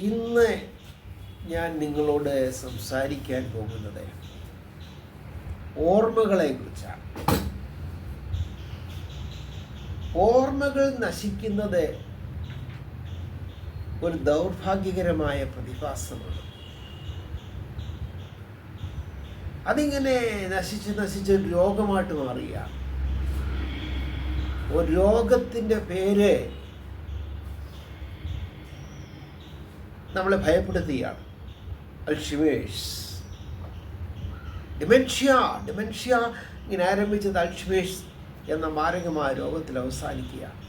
ഇന്ന് ഞാൻ നിങ്ങളോട് സംസാരിക്കാൻ പോകുന്നത് ഓർമ്മകളെ കുറിച്ചാണ് ഓർമ്മകൾ നശിക്കുന്നത് ഒരു ദൗർഭാഗ്യകരമായ പ്രതിഭാസമാണ്. അതിങ്ങനെ നശിച്ച് നശിച്ച് രോഗമായിട്ട് മാറുക ഒരു രോഗത്തിന്റെ പേര് നമ്മളെ ഭയപ്പെടുത്തുകയാണ്. അൽഷിമേഴ്സ് ഡിമെൻഷ്യ ഡിമെൻഷ്യ ഇങ്ങനെ ആരംഭിച്ചത് അൽഷിമേഴ്സ് എന്ന മാരകമായ രോഗത്തിൽ അവസാനിക്കുകയാണ്.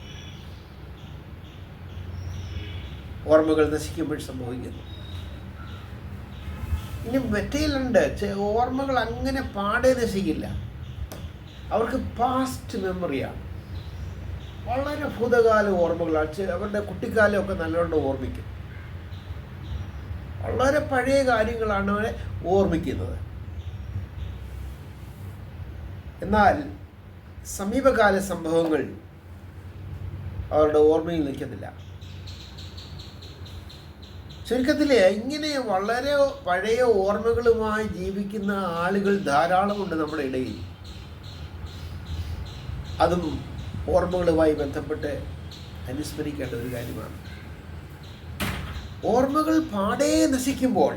ഓർമ്മകൾ നശിക്കുമ്പോൾ സംഭവിക്കുന്നു. ഇനി മെറ്റയിലുണ്ട്. ഓർമ്മകൾ അങ്ങനെ പാടെ നശിക്കില്ല. അവർക്ക് പാസ്റ്റ് മെമ്മറിയാണ്. വളരെ ഭൂതകാല ഓർമ്മകളാണ്. അവരുടെ കുട്ടിക്കാലമൊക്കെ നല്ലോണം ഓർമ്മിക്കും. വളരെ പഴയ കാര്യങ്ങളാണ് അവരെ ഓർമ്മിക്കുന്നത്. എന്നാൽ സമീപകാല സംഭവങ്ങൾ അവരുടെ ഓർമ്മയിൽ നിൽക്കുന്നില്ല. ചുരുക്കത്തിൽ ഇങ്ങനെ വളരെ പഴയ ഓർമ്മകളുമായി ജീവിക്കുന്ന ആളുകൾ ധാരാളമുണ്ട് നമ്മുടെ ഇടയിൽ. അതും ഓർമ്മകളുമായി ബന്ധപ്പെട്ട് അനുസ്മരിക്കേണ്ട ഒരു കാര്യമാണ്. ഓർമ്മകൾ പാടേ നശിക്കുമ്പോൾ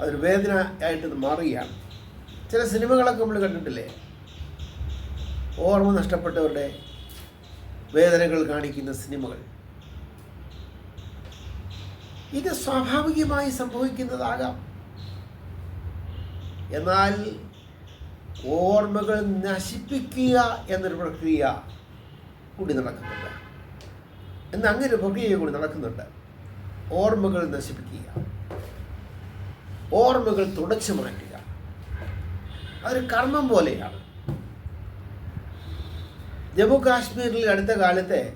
അതൊരു വേദന ആയിട്ട് മാറുകയാണ്. ചില സിനിമകളൊക്കെ നമ്മൾ കണ്ടിട്ടില്ലേ? ഓർമ്മ നഷ്ടപ്പെട്ടവരുടെ വേദനകൾ കാണിക്കുന്ന സിനിമകൾ. ഇത് സ്വാഭാവികമായി സംഭവിക്കുന്നതാകാം. എന്നാൽ ഓർമ്മകൾ നശിപ്പിക്കുക എന്നൊരു പ്രക്രിയ കൂടി നടക്കുന്നുണ്ട്. എന്ന് അങ്ങനെ പ്രക്രിയ കൂടി നടക്കുന്നുണ്ട്. ഓർമ്മകൾ നശിപ്പിക്കുക. ഓർമ്മകൾ തുടച്ചു മാറ്റുക. അതൊരു കർമ്മം പോലെയാണ്. ജമ്മു കാശ്മീരിൽ അടുത്ത കാലത്തെ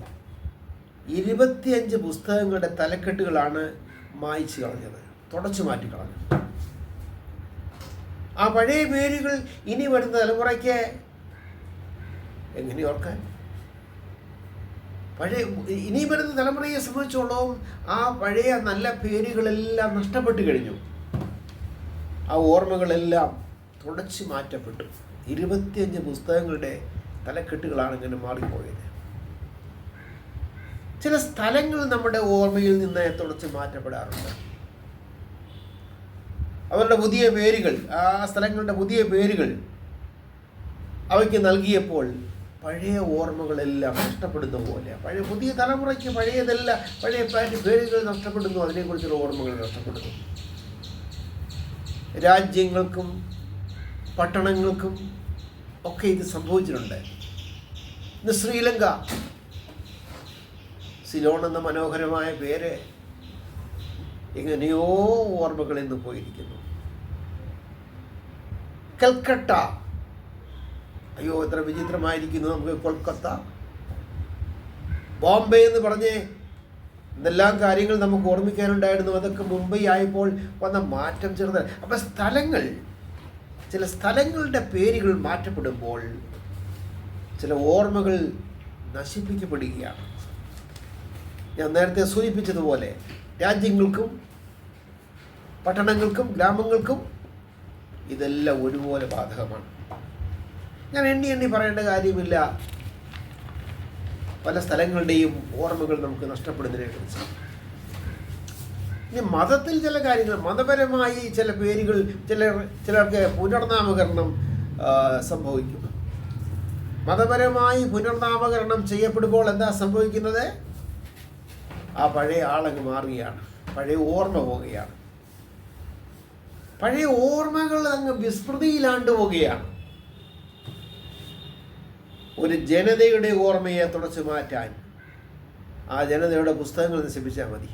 ഇരുപത്തിയഞ്ച് പുസ്തകങ്ങളുടെ തലക്കെട്ടുകളാണ് മായ്ച്ചു കളഞ്ഞത് തുടച്ചു മാറ്റി കളഞ്ഞു ആ പഴയ പേരുകൾ ഇനി വരുന്ന തലമുറയ്ക്ക് എങ്ങനെ ഓർക്കാൻ പഴയ ഇനി വരുന്ന തലമുറയെ സംബന്ധിച്ചോളം ആ പഴയ നല്ല പേരുകളെല്ലാം നഷ്ടപ്പെട്ടു കഴിഞ്ഞു. ആ ഓർമ്മകളെല്ലാം തുടച്ചു മാറ്റപ്പെട്ടു. ഇരുപത്തിയഞ്ച് പുസ്തകങ്ങളുടെ തലക്കെട്ടുകളാണ് ഇങ്ങനെ മാറിപ്പോയത്. ചില സ്ഥലങ്ങൾ നമ്മുടെ ഓർമ്മയിൽ നിന്ന് തുടച്ച് മാറ്റപ്പെടാറുണ്ട്. അവരുടെ പുതിയ പേരുകൾ ആ സ്ഥലങ്ങളുടെ പുതിയ പേരുകൾ അവയ്ക്ക് നൽകിയപ്പോൾ പഴയ ഓർമ്മകളെല്ലാം നഷ്ടപ്പെടുന്ന പോലെ പഴയ പുതിയ തലമുറയ്ക്ക് പഴയതെല്ലാം പഴയ പഴയ പേരുകൾ നഷ്ടപ്പെടുന്നു. അതിനെക്കുറിച്ചുള്ള ഓർമ്മകൾ നഷ്ടപ്പെടുന്നു. രാജ്യങ്ങൾക്കും പട്ടണങ്ങൾക്കും ഒക്കെ ഇത് സംഭവിച്ചിട്ടുണ്ട്. ഇന്ന് ശ്രീലങ്ക സിലോൺ എന്ന മനോഹരമായ പേര് എങ്ങനെയോ ഓർമ്മകളിൽ നിന്ന് പോയിരിക്കുന്നു. കൽക്കട്ട അയ്യോ എത്ര വിചിത്രമായിരിക്കുന്നു നമുക്ക് കൊൽക്കത്ത. ബോംബെ എന്ന് പറഞ്ഞ് എന്തെല്ലാം കാര്യങ്ങൾ നമുക്ക് ഓർമ്മിക്കാനുണ്ടായിരുന്നു. അതൊക്കെ മുംബൈ ആയപ്പോൾ വന്ന മാറ്റം ചെറുത് അപ്പം സ്ഥലങ്ങൾ ചില സ്ഥലങ്ങളുടെ പേരുകൾ മാറ്റപ്പെടുമ്പോൾ ചില ഓർമ്മകൾ നശിപ്പിക്കപ്പെടുകയാണ്. ഞാൻ നേരത്തെ സൂചിപ്പിച്ചതുപോലെ രാജ്യങ്ങൾക്കും പട്ടണങ്ങൾക്കും ഗ്രാമങ്ങൾക്കും ഇതെല്ലാം ഒരുപോലെ ബാധകമാണ്. ഞാൻ എണ്ണി എണ്ണി പറയേണ്ട കാര്യമില്ല. പല സ്ഥലങ്ങളുടെയും ഓർമ്മകൾ നമുക്ക് നഷ്ടപ്പെടുന്നതിനെ കുറിച്ച് ഇനി മതത്തിൽ ചില കാര്യങ്ങൾ മതപരമായി ചില പേരുകൾ ചില ചിലർക്ക് പുനർനാമകരണം സംഭവിക്കും. മതപരമായി പുനർനാമകരണം ചെയ്യപ്പെടുമ്പോൾ എന്താ സംഭവിക്കുന്നത്? ആ പഴയ ആളങ്ങ് മാറുകയാണ്. പഴയ ഓർമ്മ പോവുകയാണ്. പഴയ ഓർമ്മകൾ അങ്ങ് വിസ്മൃതിയിലാണ്ട് പോവുകയാണ്. ഒരു ജനതയുടെ ഓർമ്മയെ തുടച്ചു മാറ്റാൻ ആ ജനതയുടെ പുസ്തകങ്ങൾ നശിപ്പിച്ചാൽ മതി.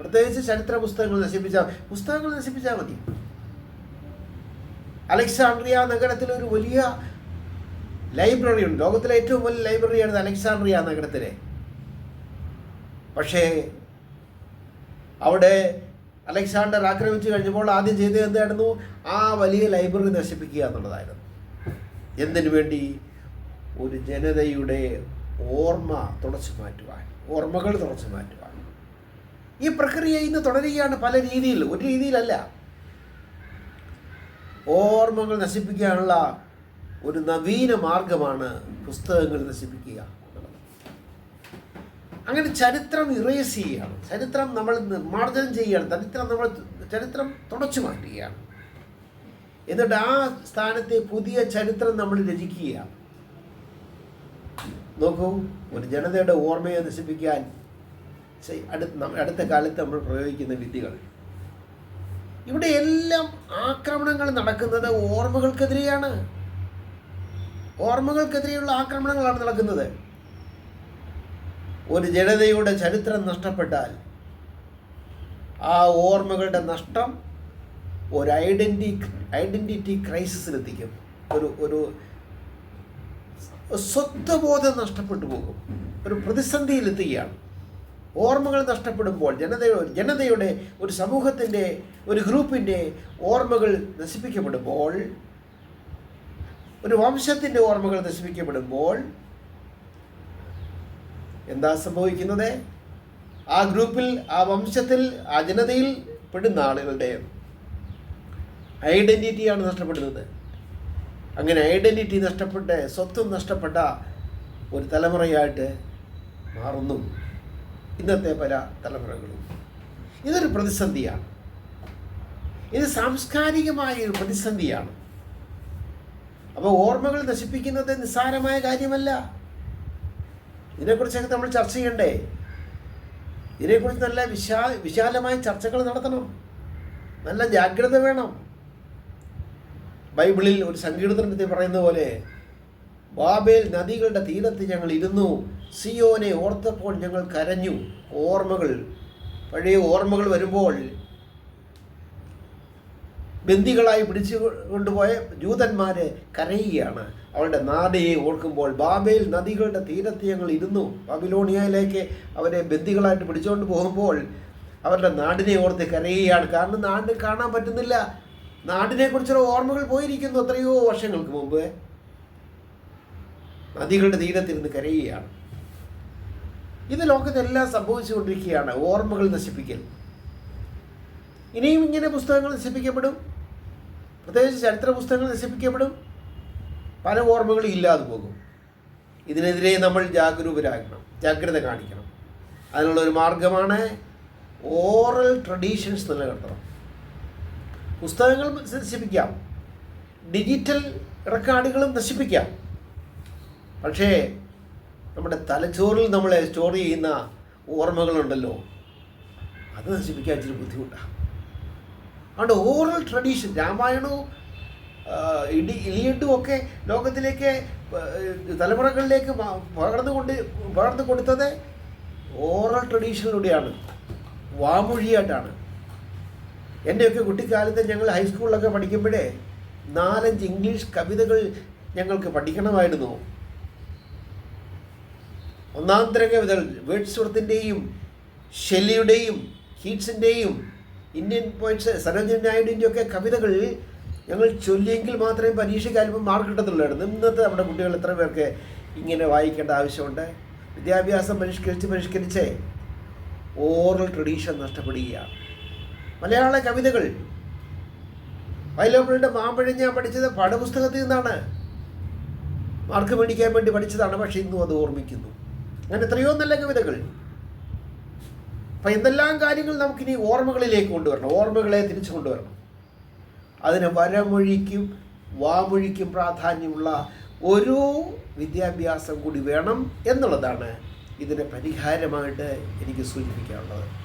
പ്രത്യേകിച്ച് ചരിത്ര പുസ്തകങ്ങൾ നശിപ്പിച്ചാൽ പുസ്തകങ്ങൾ നശിപ്പിച്ചാൽ മതി. അലക്സാണ്ട്രിയ നഗരത്തിൽ ഒരു വലിയ ലൈബ്രറി ഉണ്ട്. ലോകത്തിലെ ഏറ്റവും വലിയ ലൈബ്രറിയാണ് അലക്സാണ്ട്രിയ നഗരത്തിലെ. പക്ഷേ അവിടെ അലക്സാണ്ടർ ആക്രമിച്ചു കഴിഞ്ഞപ്പോൾ ആദ്യം ചെയ്തത് എന്തായിരുന്നു? ആ വലിയ ലൈബ്രറി നശിപ്പിക്കുക എന്നുള്ളതായിരുന്നു. എന്തിനു വേണ്ടി? ഒരു ജനതയുടെ ഓർമ്മ തുടച്ചു മാറ്റുവാൻ ഓർമ്മകൾ തുടച്ചു മാറ്റുവാൻ. ഈ പ്രക്രിയ ഇന്ന് തുടരുകയാണ് പല രീതിയിൽ. ഒരു രീതിയിലല്ല. ഓർമ്മകൾ നശിപ്പിക്കാനുള്ള ഒരു നവീന മാർഗമാണ് പുസ്തകങ്ങൾ നശിപ്പിക്കുക അങ്ങനെ ചരിത്രം ഇറേസ് ചെയ്യുകയാണ്. ചരിത്രം നമ്മൾ നിർമ്മാർജനം ചെയ്യുകയാണ്. ചരിത്രം നമ്മൾ ചരിത്രം തുടച്ചു മാറ്റുകയാണ്. എന്നിട്ട് ആ സ്ഥാനത്തെ പുതിയ ചരിത്രം നമ്മൾ രചിക്കുക നോക്കൂ ഒരു ജനതയുടെ ഓർമ്മയെ നശിപ്പിക്കാൻ അടുത്ത അടുത്ത കാലത്ത് നമ്മൾ പ്രയോഗിക്കുന്ന വിദ്യകൾ. ഇവിടെ എല്ലാം ആക്രമണങ്ങൾ നടക്കുന്നത് ഓർമ്മകൾക്കെതിരെയാണ്. ഓർമ്മകൾക്കെതിരെയുള്ള ആക്രമണങ്ങളാണ് നടക്കുന്നത്. ഒരു ജനതയുടെ ചരിത്രം നഷ്ടപ്പെട്ടാൽ ആ ഓർമ്മകളുടെ നഷ്ടം ഒരു ഐഡന്റി ഐഡന്റിറ്റി ക്രൈസിസിലെത്തിക്കും ഒരു ഒരു സ്വത്വബോധം നഷ്ടപ്പെട്ടു പോകും. ഒരു പ്രതിസന്ധിയിലെത്തുകയാണ് ഓർമ്മകൾ നഷ്ടപ്പെടുമ്പോൾ ജനതയോ ജനതയുടെ ഒരു സമൂഹത്തിന്റെ ഒരു ഗ്രൂപ്പിന്റെ ഓർമ്മകൾ നശിപ്പിക്കപ്പെടുമ്പോൾ ഒരു വംശത്തിന്റെ ഓർമ്മകൾ നശിപ്പിക്കപ്പെടുമ്പോൾ എന്താ സംഭവിക്കുന്നത്? ആ ഗ്രൂപ്പിൽ ആ വംശത്തിൽ ആ ജനതയിൽ പെടുന്ന ആളുകളുടെ ഐഡന്റിറ്റിയാണ് നഷ്ടപ്പെടുന്നത്. അങ്ങനെ ഐഡന്റിറ്റി നഷ്ടപ്പെട്ട് സ്വത്വം നഷ്ടപ്പെട്ട ഒരു തലമുറയായിട്ട് മാറുന്നു. ഇന്നത്തെ പല തലമുറകളും. ഇതൊരു പ്രതിസന്ധിയാണ്. ഇത് സാംസ്കാരികമായ ഒരു പ്രതിസന്ധിയാണ്. അപ്പോൾ ഓർമ്മകൾ നശിപ്പിക്കുന്നത് നിസ്സാരമായ കാര്യമല്ല. ഇതിനെക്കുറിച്ചൊക്കെ നമ്മൾ ചർച്ച ചെയ്യണ്ടേ? ഇതിനെക്കുറിച്ച് നല്ല വിശാ വിശാലമായ ചർച്ചകൾ നടത്തണം. നല്ല ജാഗ്രത വേണം. ബൈബിളിൽ ഒരു സങ്കീർത്തനത്തിൽ പറയുന്ന പോലെ ബാബേൽ നദികളുടെ തീരത്ത് ഞങ്ങൾ ഇരുന്നു. സിയോനെ ഓർത്തപ്പോൾ ഞങ്ങൾ കരഞ്ഞു. ഓർമ്മകൾ പഴയ ഓർമ്മകൾ വരുമ്പോൾ ബന്ദികളായി പിടിച്ചു കൊണ്ടുപോയ ജൂതന്മാരെ കരയുകയാണ്. അവരുടെ നാടയെ ഓർക്കുമ്പോൾ ബാബേൽ നദികളുടെ തീരത്ത് ഞങ്ങൾ ഇരുന്നു. ബാബിലോണിയയിലേക്ക് അവരെ ബന്ദികളായിട്ട് പിടിച്ചുകൊണ്ട് പോകുമ്പോൾ അവരുടെ നാടിനെ ഓർത്ത് കരയുകയാണ്. കാരണം നാട് കാണാൻ പറ്റുന്നില്ല. നാടിനെ കുറിച്ചുള്ള ഓർമ്മകൾ പോയിരിക്കുന്നു എത്രയോ വർഷങ്ങൾക്ക് മുമ്പ്. നദികളുടെ തീരത്തിരുന്ന് കരയുകയാണ്. ഇത് ലോകത്തെല്ലാം സംഭവിച്ചുകൊണ്ടിരിക്കുകയാണ് ഓർമ്മകൾ നശിപ്പിക്കൽ. ഇനിയും ഇങ്ങനെ പുസ്തകങ്ങൾ നശിപ്പിക്കപ്പെടും? പ്രത്യേകിച്ച് ചരിത്ര പുസ്തകങ്ങൾ നശിപ്പിക്കപ്പെടും? പല ഓർമ്മകളും ഇല്ലാതെ പോകും. ഇതിനെതിരെ നമ്മൾ ജാഗരൂകരാകണം ജാഗ്രത കാണിക്കണം. അതിനുള്ള ഒരു മാർഗമാണ് ഓറൽ ട്രഡീഷൻസ് നിലനിർത്തണം. പുസ്തകങ്ങൾ നശിപ്പിക്കാം. ഡിജിറ്റൽ റെക്കോർഡുകളും നശിപ്പിക്കാം. പക്ഷേ നമ്മുടെ തലച്ചോറിൽ നമ്മൾ സ്റ്റോർ ചെയ്യുന്ന ഓർമ്മകളുണ്ടല്ലോ. അത് നശിപ്പിക്കാൻ ഇച്ചിരി ബുദ്ധിമുട്ടാണ് അതുകൊണ്ട് ഓറൽ ട്രഡീഷൻ രാമായണവും ഇടി ഇലിയിട്ടും ഒക്കെ ലോകത്തിലേക്ക് തലമുറകളിലേക്ക് പകർന്നു കൊണ്ട് പകർന്നു കൊടുത്തത് ഓറൽ ട്രഡീഷനിലൂടെയാണ് വാമൊഴിയായിട്ടാണ്. എന്റെയൊക്കെ കുട്ടിക്കാലത്ത് ഞങ്ങൾ ഹൈസ്കൂളിലൊക്കെ പഠിക്കുമ്പോഴേ നാലഞ്ച് ഇംഗ്ലീഷ് കവിതകൾ ഞങ്ങൾക്ക് പഠിക്കണമായിരുന്നു. ഒന്നാം തരം കവിതകൾ വേഡ്സ്വർത്തിന്റെയും ഷെല്ലിയുടെയും കീറ്റ്സിന്റെയും ഇന്ത്യൻ പോയിറ്റ്സ് സരോജിനി നായിഡുവിന്റെ ഒക്കെ കവിതകൾ ഞങ്ങൾ ചൊല്ലിയെങ്കിൽ മാത്രമേ പരീക്ഷയ്ക്ക് അല്പം മാർക്ക് കിട്ടത്തുള്ളായിരുന്നു. ഇന്നത്തെ നമ്മുടെ കുട്ടികൾ എത്ര പേർക്ക് ഇങ്ങനെ വായിക്കേണ്ട ആവശ്യമുണ്ട്? വിദ്യാഭ്യാസം പരിഷ്കരിച്ച് പരിഷ്കരിച്ച് ഓറൽ ട്രഡീഷൻ നഷ്ടപ്പെടുകയാണ്. മലയാള കവിതകൾ. വയലോപ്പിളിയുടെ മാമ്പഴം ഞാൻ പഠിച്ചത് പാഠപുസ്തകത്തിൽ നിന്നാണ്. മാർക്ക് മേടിക്കാൻ വേണ്ടി പഠിച്ചതാണ് പക്ഷേ ഇന്നും അത് ഓർമ്മിക്കുന്നു. അങ്ങനെ എത്രയോ നല്ല കവിതകൾ. അപ്പം എന്തെല്ലാം കാര്യങ്ങൾ നമുക്കിനി ഓർമ്മകളിലേക്ക് കൊണ്ടുവരണം ഓർമ്മകളെ തിരിച്ചു കൊണ്ടുവരണം. അതിന് വരമൊഴിക്കും വാമൊഴിക്കും പ്രാധാന്യമുള്ള ഒരു വിദ്യാഭ്യാസം കൂടി വേണം എന്നുള്ളതാണ് ഇതിന് പരിഹാരമായിട്ട് എനിക്ക് സൂചിപ്പിക്കാനുള്ളത്.